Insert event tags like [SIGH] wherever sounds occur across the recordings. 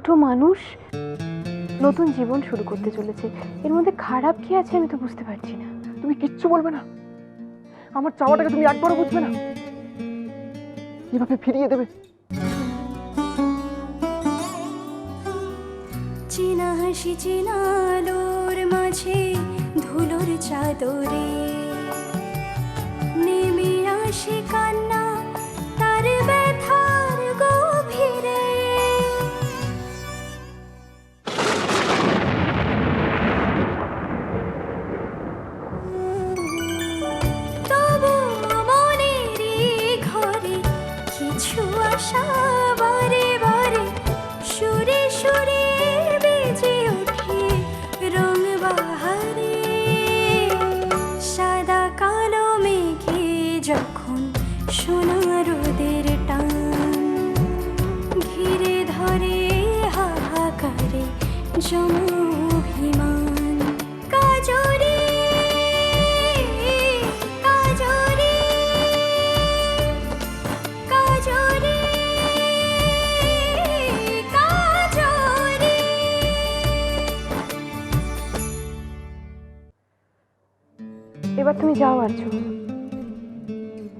দুটো মানুষ নতুন জীবন শুরু করতে চলেছে। এর মধ্যে খারাপ কি আছে আমি তো বুঝতে পারছি না। তুমি কিচ্ছু বলবে না। আমার চাওয়াটাকে তুমি একবারও বুঝবে না। এভাবে ফিরিয়ে দেবে? চেনা হাসি চেনা আলোর মাঝে ধুলোর চাদরে নেমে আসে কান্না তার তুমি যাও আছো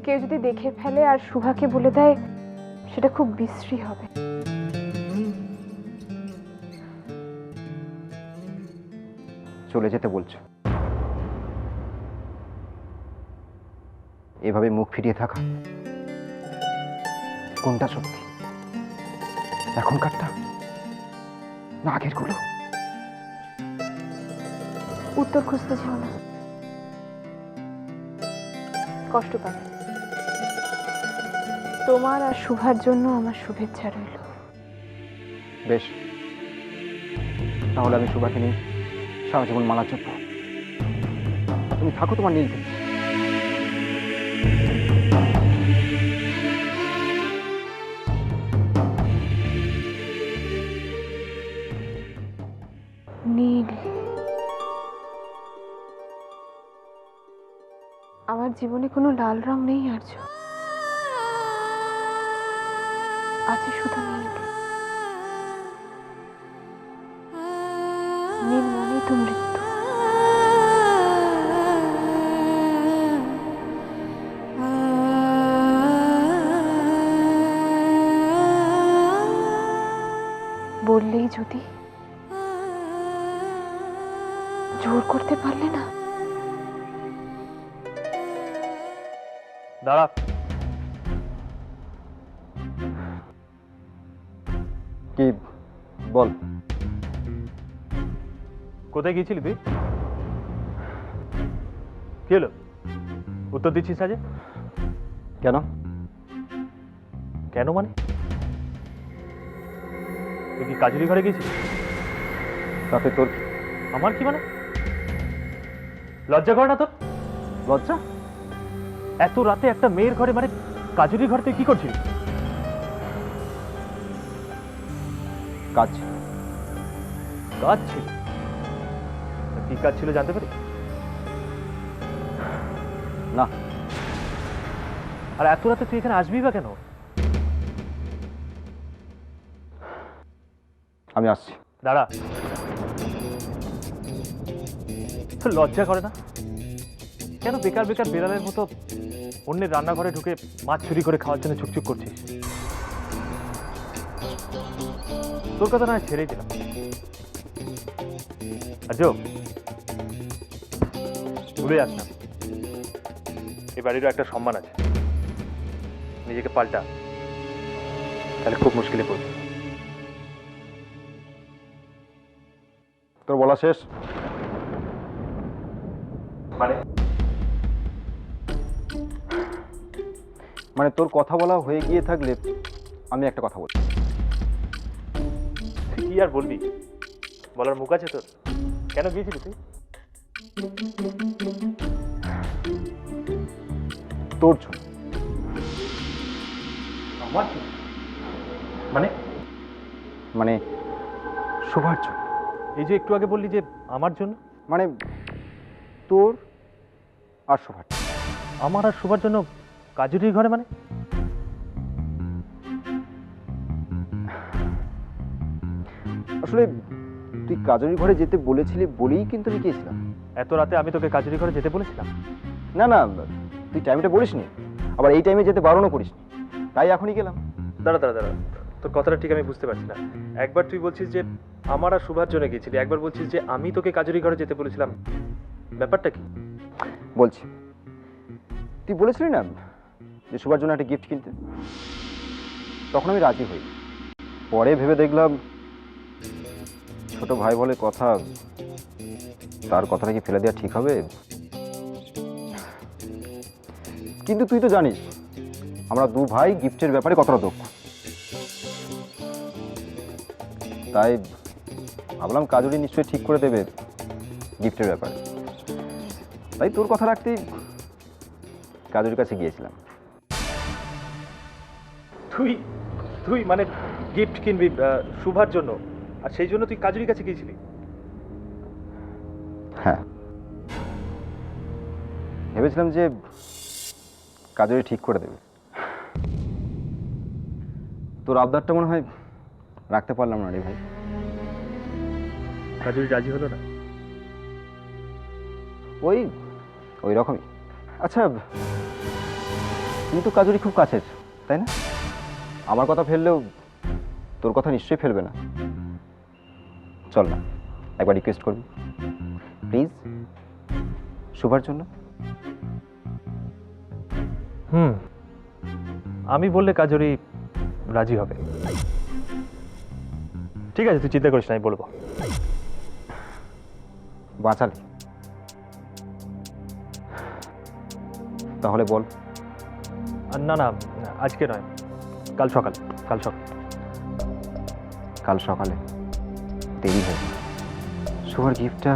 কেউ যদি দেখে ফেলে আর সুভাকে বলে দেয় সেটা খুব বিশ্রী হবে। চলে যেতে বলছো। এভাবে মুখ ফিরিয়ে থাকা কোনটা সত্যি? এখনকারটা? না আগেরগুলো উত্তর খুঁজতে চাও না। কষ্ট পাবে। তোমার আর শুভার জন্য আমার শুভেচ্ছা রইল। বেশ। তাহলে আমি শুভাকে নিয়ে সারা জীবন মালা চলব তুমি থাকো তোমার নীল জীবনে কোনো লাল রং নেই, আর্য। আছে শুধু নীল। নীল মানেই তো মৃত্যু বললেই যদি জোর করতে পারলে না? দাঁড়া। কি? বল। কোথায় গিয়েছিলি তুই? কি হলো? উত্তর দিচ্ছিস আজ? কেন? কেন মানে? তুই কি কাজুরি ঘরে গেছিস তাতে তোর আমার কি মানে? লজ্জা করে না তোর? লজ্জা? এত রাতে একটা মেয়ের ঘরে মানে কাজুরি ঘর তুই কি করছিস? কাজ। কাজ ছিল? কি কাজ ছিল জানতে পারি? না। আর এত রাতে তুই এখানে আসবি বা কেন? আমি আসছি। দাঁড়া। লজ্জা করে না? কেন বেকার বেকার বেড়ালের মতো অন্যের রান্নাঘরে ঢুকে মাছ চুরি করে খাওয়ার জন্য ছুকছুক করছিস? তোর কথা না ছেড়েই দিলাম। আজো ভুলে যাস না। এই বাড়িরও একটা সম্মান আছে। নিজেকে পাল্টা। তাহলে খুব মুশকিলে পড়বি। তোর বলা শেষ? মানে? মানে তোর কথা বলা হয়ে গিয়ে থাকলে আমি একটা কথা বলি তুই কি আর বলবি? বলার মুখ আছে তোর? কেন গিয়েছিলি তুই? তোর জন্য। আমার মানে? মানে শোভার জন্য। এই যে একটু আগে বললি যে আমার জন্য? মানে তোর আর শোভার আমার আর শোবার জন্য কাজুরির ঘরে মানে? আসলে তুই কাজরি ঘরে যেতে বলেছিলি বলেই কিন্তু আমি গিয়েছিলাম। এত রাতে আমি তোকে কাজুরি ঘরে যেতে বলেছিলাম? না না তুই টাইমটা বলিসনি। আবার এই টাইমে যেতে বারণও করিসনি। তাই এখনই গেলাম। দাঁড়া দাঁড়া দাঁড়া। তোর কথাটা ঠিক আমি বুঝতে পারছি না। একবার তুই বলছিস যে আমার আর শুভার জন্য গেছিলি একবার বলছিস যে আমি তোকে কাজুরি ঘরে যেতে বলেছিলাম। ব্যাপারটা কি? বলছি। তুই বলেছিলি না যে সবার জন্য একটা গিফট কিনতে। তখন আমি রাজি হই। পরে ভেবে দেখলাম, ছোট ভাই বলে কথা, তার কথাটা কি ফেলে দেওয়া ঠিক হবে? কিন্তু তুই তো জানিস, আমরা দু ভাই গিফটের ব্যাপারে কতটা দক্ষ। তাই ভাবলাম কাজুরি নিশ্চয়ই ঠিক করে দেবে গিফটের ব্যাপারে। তাই তোর কথা রাখতেই কাজুর কাছে গিয়েছিলাম। তুই তুই মানে গিফট কিনবি শুভার জন্য। আর সেই জন্য তুই কাজুরির কাছে গিয়েছিলি? হ্যাঁ। ভেবেছিলাম যে কাজুরি ঠিক করে দেবে। তোর আবদারটা মনে হয় রাখতে পারলাম না রে ভাই। কাজুরি রাজি হলো না? ওই ওই রকমই। আচ্ছা তুই তো কাজুরি খুব কাছের তাই না? আমার কথা ফেললেও তোর কথা নিশ্চয়ই ফেলবে না। চল না একবার রিকোয়েস্ট করবি। প্লিজ শুভার জন্য। হুম আমি বললে কাজুরি রাজি হবে। ঠিক আছে তুই চিন্তা করিস না আমি বলব। বাঁচালি। তাহলে বল। না না আজকে নয়। কাল সকাল কাল সকাল। কাল সকালে দেরি হবে সুভার গিফটটা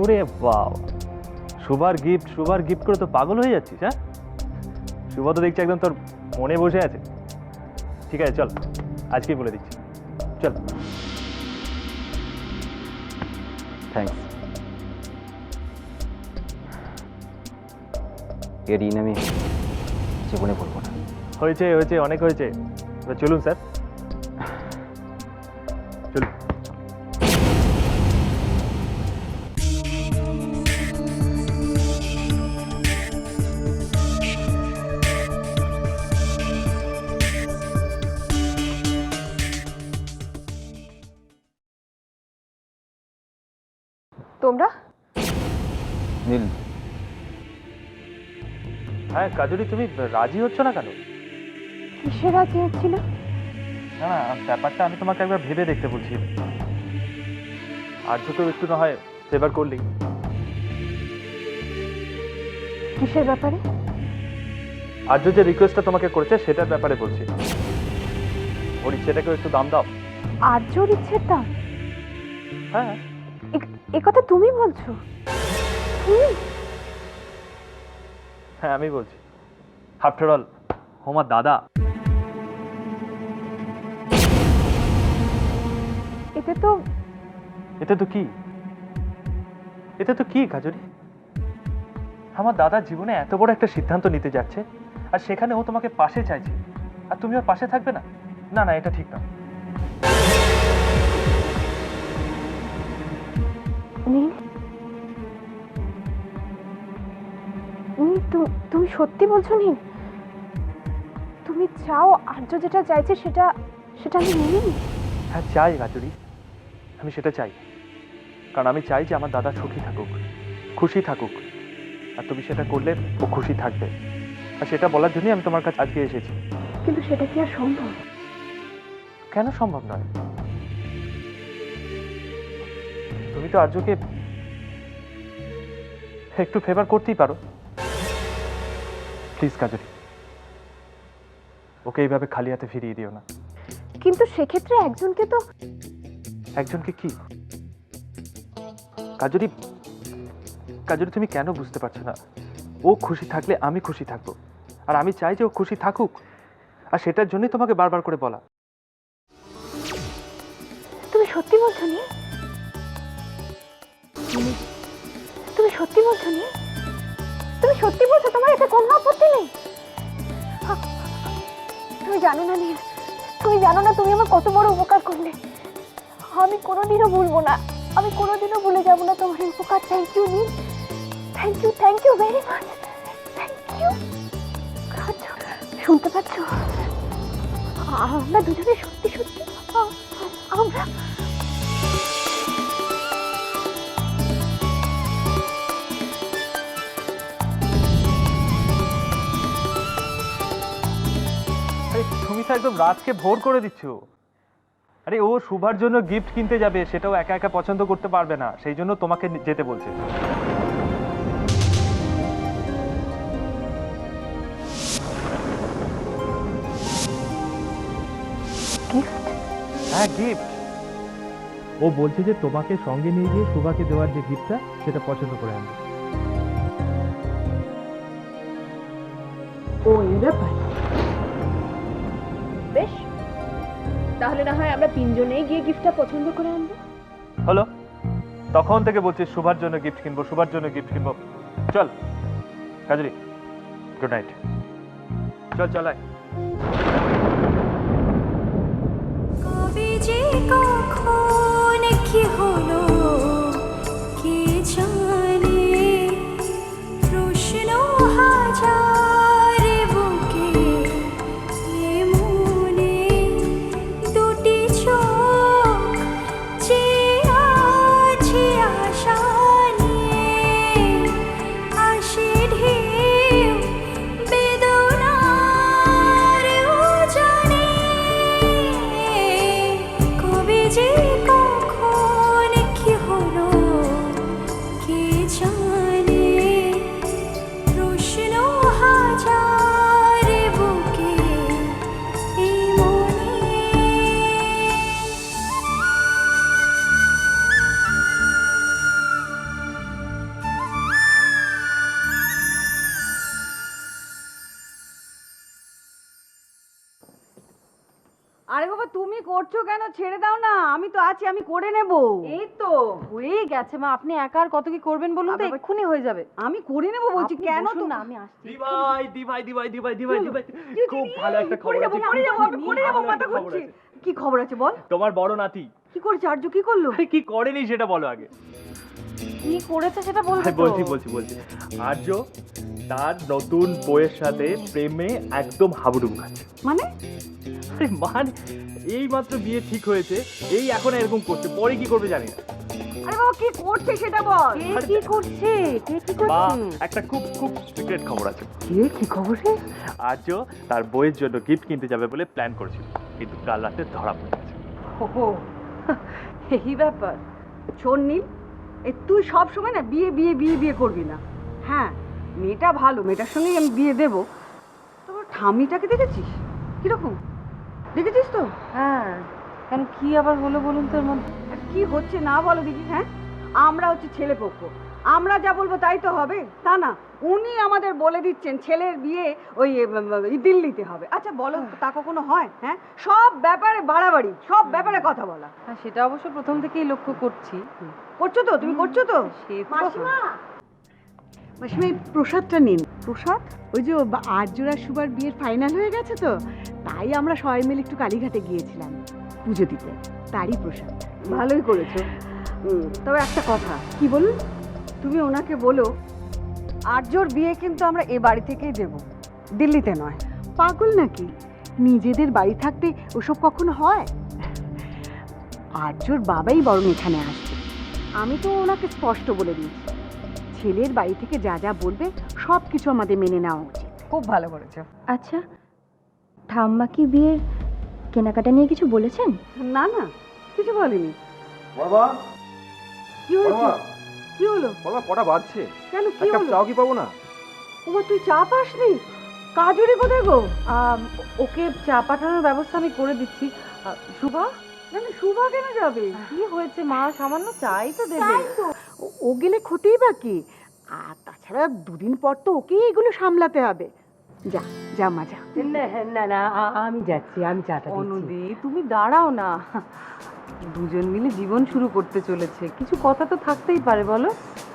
ওরে বাও। সুভার গিফট সুভার গিফট করে তো পাগল হয়ে যাচ্ছিস হ্যাঁ? শুভ তো দেখছি একদম তোর মনে বসে আছে। ঠিক আছে চল আজকেই বলে দিচ্ছি। চল। থ্যাঙ্কস এর ঋণ আমি জীবনে বলব না। হয়েছে হয়েছে অনেক হয়েছে। এবার চলুন স্যার। চলুন। তোমরা? নীল। হ্যাঁ কাজুরি তুমি রাজি হচ্ছ না কেন? কিসে রাজি হচ্ছিল না না ব্যাপারটা আমি তোমাকে একবার ভেবে দেখতে বলছি। আর আর্যকেও একটু না হয় ফেভার করলি। কিসের ব্যাপারে? আর্য যে রিকোয়েস্টটা তোমাকে করেছে সেটার ব্যাপারে বলছি। ওর ইচ্ছেটাকেও একটু দাম দাও। আর্যর ইচ্ছের দাম? হ্যাঁ। এ কথা তুমি বলছো? হ্যাঁ আমি বলছি। আফটার অল হোমার দাদা। এতে তো এতে তো কি? এতে তো কি কাজরি আমার দাদা জীবনে এত বড় একটা সিদ্ধান্ত নিতে যাচ্ছে আর সেখানে ও তোমাকে পাশে চাইছে। আর তুমি ওর পাশে থাকবে না? না না এটা ঠিক না তুমি সত্যি বলছো নীল? তুমি চাও আর্য যেটা চাইছে সেটা সেটা আমি নিই? হ্যাঁ চাই কাজরি আমি সেটা চাই। কারণ আমি চাই যে আমার দাদা সুখী থাকুক খুশি থাকুক। আর তুমি সেটা করলে ও খুশি থাকবে। আর সেটা বলার জন্যই আমি তোমার কাছে আজকে এসেছি। কিন্তু সেটা কি আর সম্ভব? কেন সম্ভব নয়? তুমি তো আর্যকে একটু ফেভার করতেই পারো। প্লিজ কাজরি ওকে এইভাবে খালি হাতে ফিরিয়ে দিও না। কিন্তু সেক্ষেত্রে একজনকে তো একজনকে কি? কাজরি কাজরি তুমি কেন বুঝতে পারছ না? ও খুশি থাকলে আমি খুশি থাকব। আর আমি চাই যে ও খুশি থাকুক। আর সেটার জন্যই তোমাকে বারবার করে বলা। তুমি সত্যি বলছো নীল, তুমি সত্যি বলছো নীল তুমি সত্যি বলছো তোমার এতে কোনো আপত্তি নেই? তুমি জানো না নীল। তুমি জানো না তুমি আমার কত বড় উপকার আমি কোনোদিনও ভুলবো না। আমি কোনোদিনও ভুলে যাব না তোমার এই উপকার। Thank you Neel thank you thank you very much thank you শুনতে পাচ্ছ? আমরা দুজনে সত্যি সত্যি আমরা তুমি তো একদম রাতকে ভোর করে দিচ্ছ। আরে ও শুভার জন্য গিফট কিনতে যাবে সেটাও একা একা পছন্দ করতে পারবে না। সেই জন্য তোমাকে যেতে বলছে। হ্যাঁ গিফট ও বলছে যে তোমাকে সঙ্গে নিয়ে গিয়ে শুভাকে দেওয়ার যে গিফটটা সেটা পছন্দ করে আনবে। ও এই ব্যাপার। বেশ। তাহলে না হয় আমরা তিনজনেই গিয়ে গিফটটা পছন্দ করে আনব। হলো? তখন থেকে বলছিস শুভার জন্য গিফট কিনবো সুভার জন্য গিফট কিনবো। চল কাজরি গুড নাইট চল চল আয়। কবে যে কখন কি হলো? করছ কেন? ছেড়ে দাও না। আমি তো আছি আমি করে নেব। এই তো। হয়ে গেছে মা আপনি একা আর কত কি করবেন বলুন তো? এক্ষুনি হয়ে যাবে। আমি করে নেব বলছি কেন তো? না আমি আসছি। দিভাই দিভাই দিভাই দিভাই দিভাই দিভাই খুব ভালো একটা খবর যাব আছে করে যাব আমি করে যাব মাথা খবর ঘুরছে কি খবর আছে বল? তোমার বড় নাতি। কি করছে আর্য কি করল? আরে কি করেনি সেটা বলো আগে। কি করেছে সেটা বলবে তো? বলছি বলছি বলছি। আর্য তার নতুন বইয়ের সাথে প্রেমে একদম হাবুডুবু খাচ্ছে। মানে? আরে মান এই মাত্র বিয়ে ঠিক হয়েছে এই এখন এরকম করছে পরে কি করবে জানি না। আরে বাবা কি করছে সেটা বল? কে কি করছে? কে কি বা করছে? একটা খুব খুব সিক্রেট খবর আছে। কে কি খবর রে? আর্য তার বইয়ের জন্য গিফট কিনতে যাবে বলে প্ল্যান করেছিল কিন্তু কাল রাতে ধরা পড়ে গেছে। ওহো [LAUGHS] এই ব্যাপার। শোন নীল এই তুই সব সময় না বিয়ে বিয়ে বিয়ে বিয়ে করবি না। হ্যাঁ মেয়েটা ভালো মেয়েটার সঙ্গেই আমি বিয়ে দেবো। তোর ঠামিটাকে দেখেছিস? কীরকম? দেখেছিস তো? হ্যাঁ কেন কি আবার হলো বলুন তোর এর মধ্যে? আর কি হচ্ছে না বলো দিদি হ্যাঁ? আমরা হচ্ছে ছেলে পক্ষ আমরা যা বলব তাই তো হবে তা না। উনি আমাদের বলে দিচ্ছেন ছেলের বিয়ে ওই দিল্লিতে হবে। আচ্ছা বলো তা কখনো হয়? হ্যাঁ? সব ব্যাপারে বাড়াবাড়ি সব ব্যাপারে কথা বলা। হ্যাঁ সেটা অবশ্য প্রথম থেকেই লক্ষ্য করছি। করছ তো? তুমি করছ তো? মাসিমা! মাসিমা এই প্রসাদটা নিন। প্রসাদ? ওই যে আর্যরা সুবার বিয়ের ফাইনাল হয়ে গেছে তো? তাই আমরা সবাই মিলে একটু কালীঘাটে গিয়েছিলাম পুজো দিতে। তারই প্রসাদ। ভালোই করেছ। তবে একটা কথা কি বলুন? তুমি ওনাকে বলো আর্যর বিয়ে কিন্তু আমরা এ বাড়ি থেকেই দেব। দিল্লিতে নয়। পাগল নাকি? নিজেদের বাড়ি থাকতে ওসব কখন হয়? আর্যর বাবাই বরং এখানে আসবে আমি তো ওনাকে স্পষ্ট বলে দিয়েছি। ছেলের বাড়ি থেকে যা যা বলবে সব কিছু আমাদের মেনে নেওয়া উচিত। খুব ভালো করেছ। আচ্ছা ঠাম্মা কি বিয়ের কেনাকাটা নিয়ে কিছু বলেছেন? না না কিছু বলেনি। বাবা কি হয়েছে? কি হলো? বাবা কটা বাজছে। কেন কি হলো? চাও কি পাবো না? ওমা তুই চা পাসনি? কাজুরি কোথায় গো? ওকে চা পাঠানোর ব্যবস্থা আমি করে দিচ্ছি। শুভা? না না শুভা কেন যাবে? কি হয়েছে মা? সামান্য চাই তো দেবে। ও- ও গেলে ক্ষতিই বা কি? আর তাছাড়া দুদিন পর তো ওকেই এগুলো সামলাতে হবে। যা যা মা যা। না না আমি যাচ্ছি আমি চাটা দিচ্ছি। অনুদি তুমি দাঁড়াও না। দুজন মিলে জীবন শুরু করতে চলেছে। কিছু কথা তো থাকতেই পারে বলো।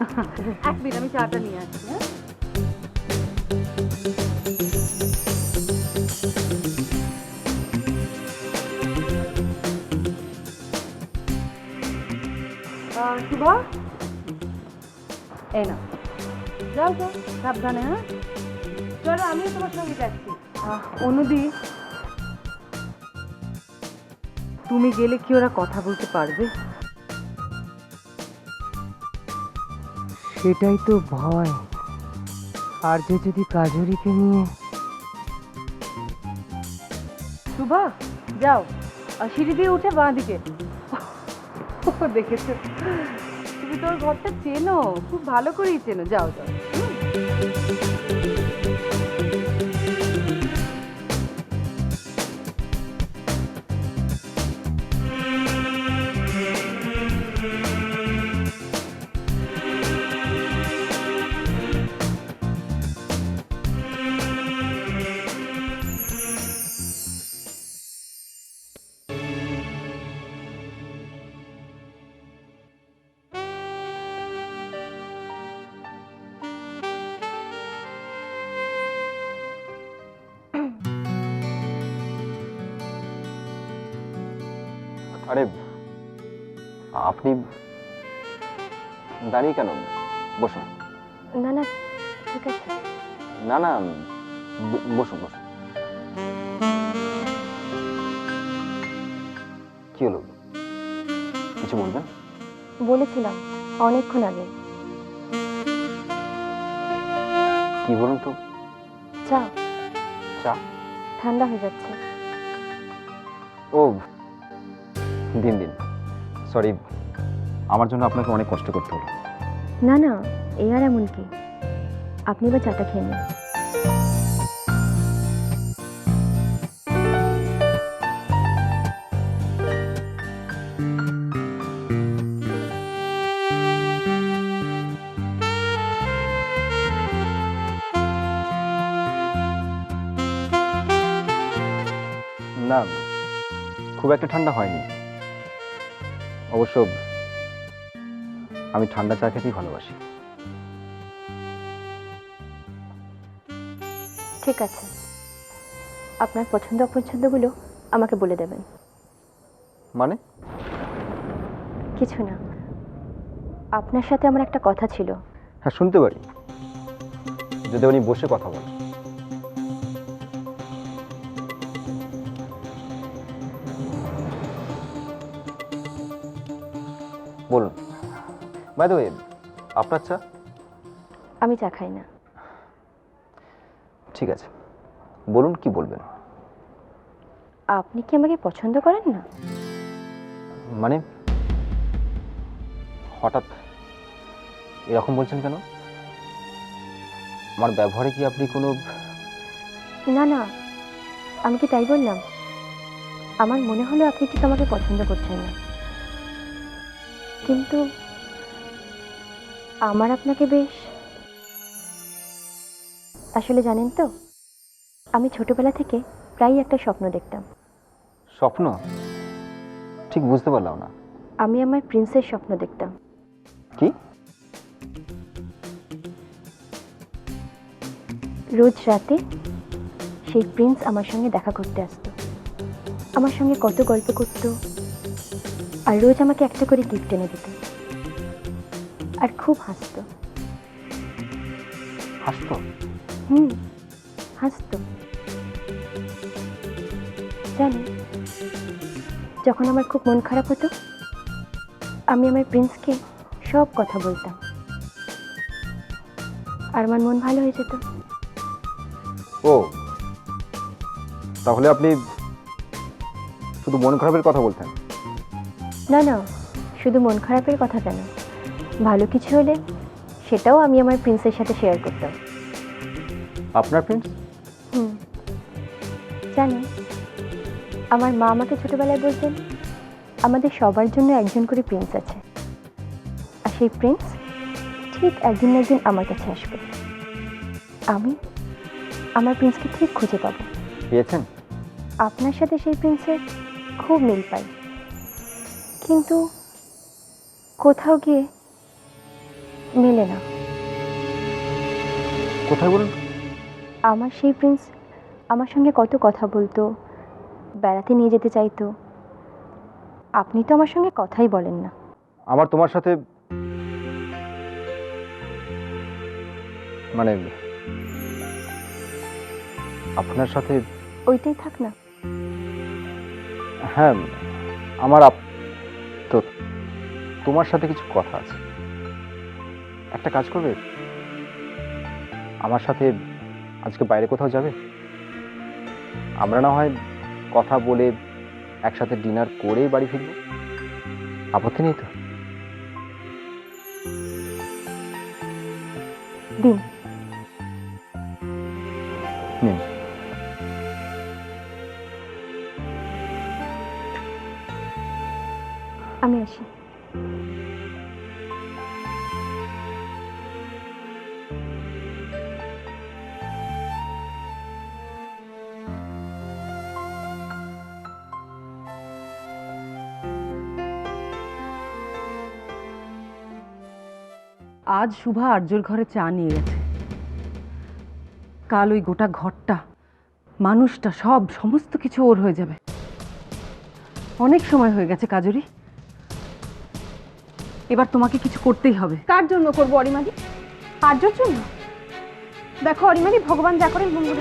[LAUGHS] এক মিনিট আমি চাটা নিয়ে আসছি হ্যাঁ? শুভা? এই না যাও যাও সাবধানে হ্যাঁ? চলো আমিও তোমার সঙ্গে যাচ্ছি। অনুদি তুমি গেলে কি ওরা কথা বলতে পারবে? সেটাই তো ভয়। আর যে যদি কাজরিকে নিয়ে শুভা যাও। আর সিঁড়ি দিয়ে উঠে বাঁ দিকে। দেখেছ? তুমি তোর ঘরটা চেনো। খুব ভালো করেই চেনো। যাও যাও। আরে আপনি দাঁড়িয়ে কেন? বসুন। না না ঠিক আছে। না না বসুন বসুন। কি হলো? কিছু বলবেন? বলেছিলাম অনেকক্ষণ আগে। কি বলুন তো? চা। চা। ঠান্ডা হয়ে যাচ্ছে। ও দিন দিন। সরি আমার জন্য আপনাকে অনেক কষ্ট করতে হলো। না না এ আর এমন কি? আপনি বা চাটা খেয়ে নিন। না খুব একটা ঠান্ডা হয়নি। অবশ্য আমি ঠান্ডা চা খেতেই ভালোবাসি। ঠিক আছে। আপনার পছন্দ অপছন্দগুলো আমাকে বলে দেবেন। মানে? কিছু না। আপনার সাথে আমার একটা কথা ছিল। হ্যাঁ শুনতে পারি। যদি উনি বসে কথা বলেন। বাই দ্য ওয়ে আপনার চা? আমি চা খাই না। ঠিক আছে। বলুন কি বলবেন? আপনি কি আমাকে পছন্দ করেন না? মানে হঠাৎ এরকম বলছেন কেন? আমার ব্যবহারে কি আপনি কোনো না না আমি কি তাই বললাম? আমার মনে হলো আপনি ঠিক আমাকে পছন্দ করছেন না। কিন্তু আমার আপনাকে বেশ। আসলে জানেন তো আমি ছোটবেলা থেকে প্রায়ই একটা স্বপ্ন দেখতাম। স্বপ্ন? ঠিক বুঝতে পারলাম না। আমি আমার প্রিন্সের স্বপ্ন দেখতাম। কি? রোজ রাতে সেই প্রিন্স আমার সঙ্গে দেখা করতে আসতো। আমার সঙ্গে কত গল্প করত। আর রোজ আমাকে একটা করে গিফট এনে দিত। আর খুব হাসতো। হাসতো? হুম হাসতো। জানি যখন আমার খুব মন খারাপ হতো আমি আমার প্রিন্সকে সব কথা বলতাম। আর আমার মন ভালো হয়ে যেত। ও তাহলে আপনি শুধু মন খারাপের কথা বলতেন? না না শুধু মন খারাপের কথা কেন ভালো কিছু হলে সেটাও আমি আমার প্রিন্সের সাথে শেয়ার করতাম। আপনার প্রিন্স? হুম। জানেন আমার মা আমাকে ছোটবেলায় বলতেন আমাদের সবার জন্য একজন করে প্রিন্স আছে। আর সেই প্রিন্স ঠিক একদিন না একদিন আমার কাছে আসবে। আমি আমার প্রিন্সকে ঠিক খুঁজে পাবো। পেয়েছেন? আপনার সাথে সেই প্রিন্সের খুব মিল পাই। কিন্তু কোথাও গিয়ে মেলে না। কোথায় বলুন? আমার সেই প্রিন্স আমার সঙ্গে কত কথা বলতো বেড়াতে নিয়ে যেতে চাইতো। আপনি তো আমার সঙ্গে কথাই বলেন না। আমার তোমার সাথে মানে আপনার সাথে ওইটাই থাক না। হ্যাঁ আমার আপ তো তোমার সাথে কিছু কথা আছে। একটা কাজ করবে? আমার সাথে আজকে বাইরে কোথাও যাবে? আমরা না হয় কথা বলে একসাথে ডিনার করেই বাড়ি ফিরবো। আপত্তি নেই তো? দিন। আজ শুভা আর্যর ঘরে চা নিয়ে গেছে। কাল ওই গোটা ঘরটা, মানুষটা, সব, সমস্ত কিছু ওর হয়ে যাবে। অনেক সময় হয়ে গেছে কাজরি। এবার তোমাকে কিছু করতেই হবে। কার জন্য করব অরিমাদি আর্যর জন্য? দেখো অরিমাদি ভগবান যা করেন মঙ্গল